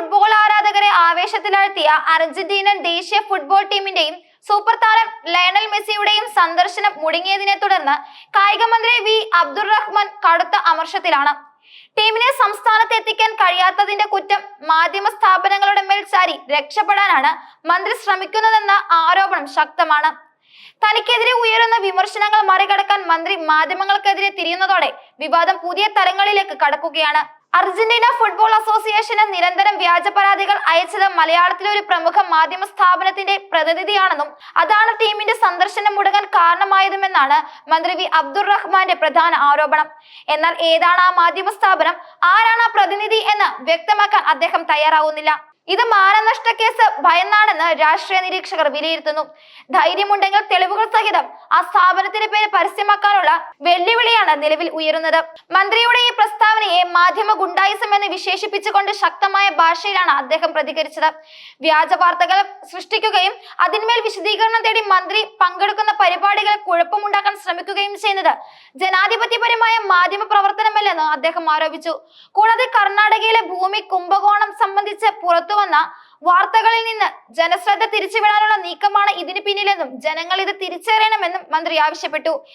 Football ആരാധകരെ ആവേശത്തിലാഴ്ത്തിയ അർജന്റീനൻ ദേശീയ ഫുട്ബോൾ ടീമിന്റെയും സൂപ്പർ താരം ലയണൽ മെസ്സിയുടെയും സന്ദർശനം മുടങ്ങിയതിനെ തുടർന്ന് കായിക മന്ത്രി വി അബ്ദുൾ റഹ്മാൻ കടുത്ത അമർഷത്തിലാണ്. ടീമിനെ സംസ്ഥാനത്ത് എത്തിക്കാൻ കഴിയാത്തതിന്റെ കുറ്റം മാധ്യമ സ്ഥാപനങ്ങളുടെ മേൽ ചാരി രക്ഷപ്പെടാനാണ് മന്ത്രി ശ്രമിക്കുന്നതെന്ന ആരോപണം ശക്തമാണ്. തനിക്കെതിരെ ഉയരുന്ന വിമർശനങ്ങൾ മറികടക്കാൻ മന്ത്രി മാധ്യമങ്ങൾക്കെതിരെ തിരിയുന്നതോടെ വിവാദം പുതിയ തലങ്ങളിലേക്ക് കടക്കുകയാണ്. അർജന്റീന ഫുട്ബോൾ അസോസിയേഷന് നിരന്തരം വ്യാജ പരാതികൾ അയച്ചത് മലയാളത്തിലെ ഒരു പ്രമുഖ മാധ്യമ സ്ഥാപനത്തിന്റെ പ്രതിനിധിയാണെന്നും അതാണ് ടീമിന്റെ സന്ദർശനം മുടങ്ങാൻ കാരണമായതുമെന്നാണ് മന്ത്രി വി അബ്ദുൾ റഹ്മാന്റെ പ്രധാന ആരോപണം. എന്നാൽ ഏതാണ് ആ മാധ്യമ സ്ഥാപനം? ആരാണ് ആ പ്രതിനിധി എന്ന് വ്യക്തമാക്കാൻ അദ്ദേഹം തയ്യാറാവുന്നില്ല. ഇത് മാനനഷ്ട കേസ് ഭയന്നാണെന്ന് രാഷ്ട്രീയ നിരീക്ഷകർ വിലയിരുത്തുന്നു. ധൈര്യമുണ്ടെങ്കിൽ തെളിവുകൾ സഹിതം ആ സ്ഥാപനത്തിന്റെ പേര് പരസ്യമാക്കാനുള്ള വെല്ലുവിളിയാണ് നിലവിൽ ഉയരുന്നത്. മന്ത്രിയുടെ ഈ പ്രസ്താവനയെ മാധ്യമ ഗുണ്ടായിസം എന്ന് വിശേഷിപ്പിച്ചുകൊണ്ട് ശക്തമായ ഭാഷയിലാണ് അദ്ദേഹം പ്രതികരിച്ചത്. വ്യാജ വാർത്തകൾ സൃഷ്ടിക്കുകയും അതിന്മേൽ വിശദീകരണം തേടി മന്ത്രി പങ്കെടുക്കുന്ന പരിപാടികൾ കുഴപ്പമുണ്ടാക്കാൻ ശ്രമിക്കുകയും ചെയ്യുന്നത് ജനാധിപത്യപരമായ മാധ്യമ പ്രവർത്തനമല്ലെന്ന് അദ്ദേഹം ആരോപിച്ചു. കൂടാതെ കർണാടകയിലെ ഭൂമി കുംഭകോണം സംബന്ധിച്ച് പുറത്തുവന്ന വാർത്തകളിൽ നിന്ന് ജനശ്രദ്ധ തിരിച്ചുവിടാനുള്ള നീക്കമാണ് ഇതിന് പിന്നിലെന്നും ജനങ്ങൾ ഇത് തിരിച്ചറിയണമെന്നും മന്ത്രി ആവശ്യപ്പെട്ടു.